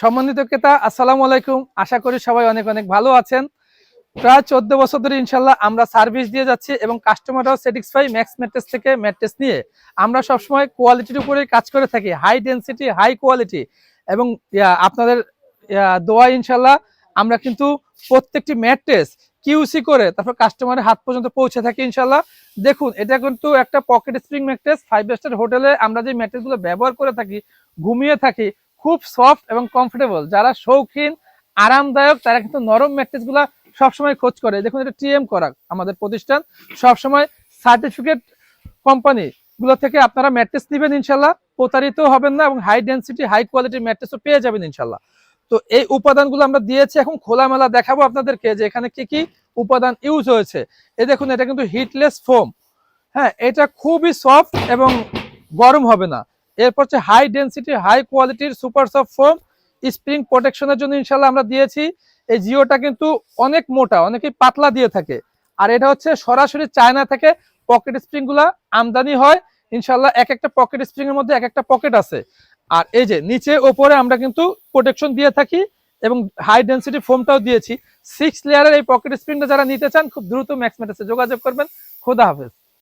সম্মানিত ক্রেতা, আসসালামু আলাইকুম। আশা করি সবাই অনেক অনেক ভালো আছেন। প্রায় চোদ্দ বছর ধরে ইনশাল্লাহ আমরা সার্ভিস দিয়ে যাচ্ছি এবং কাস্টমাররাও স্যাটিসফাই ম্যাক্স ম্যাট্রেস থেকে ম্যাট্রেস নিয়ে। আমরা সবসময় কোয়ালিটির উপরে কাজ করে থাকি হাই ডেন্সিটি হাই কোয়ালিটি এবং আপনাদের দোয়া ইনশাল্লাহ আমরা কিন্তু প্রত্যেকটি ম্যাট্রেস কিউসি করে তারপর কাস্টমারের হাত পর্যন্ত পৌঁছে থাকি ইনশাল্লাহ। দেখুন, এটা কিন্তু একটা pocket spring mattress five star হোটেলে আমরা যে ম্যাট্রেসগুলো ব্যবহার করে থাকি, ঘুমিয়ে থাকি খুব সফট এবং কমফোর্টেবল যারা শৌখিন, আরামদায়ক, তারা কিন্তু নরম ম্যাট্রেসগুলা সবসময় খোঁজ করে। দেখুন এটা টিএম করা আমাদের প্রতিষ্ঠান। সবসময় সার্টিফিকেট কোম্পানি গুলো থেকে আপনারা ম্যাট্রেস নেবেন ইনশাল্লাহ। প্রতারিত হবেন না এবং হাই ডেন্সিটি হাই কোয়ালিটির ম্যাট্রেসও পেয়ে যাবেন ইনশাল্লাহ। তো এই উপাদানগুলো আমরা দিয়েছি। এখন খোলামেলা দেখাবো আপনাদেরকে যে এখানে কি কি উপাদান ইউজ হয়েছে। এ দেখুন, এটা কিন্তু হিটলেস ফোম হ্যাঁ এটা খুবই সফট এবং গরম হবে না। এরপর হচ্ছে হাই ডেন্সিটি হাই কোয়ালিটির সুপার সফট ফোম স্প্রিং প্রোটেকশনের জন্য ইনশাল্লাহ আমরা দিয়েছি। এই জিওটা কিন্তু অনেক মোটা, অনেকেই পাতলা দিয়ে থাকে। আর এটা হচ্ছে সরাসরি চায়না থেকে পকেট স্প্রিংগুলা আমদানি হয়। ইনশাল্লাহ এক একটা পকেট স্প্রিং এর মধ্যে এক একটা পকেট আছে। আর এই যে নিচে ওপরে আমরা কিন্তু প্রোটেকশন দিয়ে থাকি এবং হাই ডেন্সিটি ফোমটাও দিয়েছি। সিক্স লেয়ারের এই পকেট স্প্রিংটা যারা নিতে চান, খুব দ্রুত ম্যাক্স মেটাসে যোগাযোগ করবেন। খোদা হাফেজ।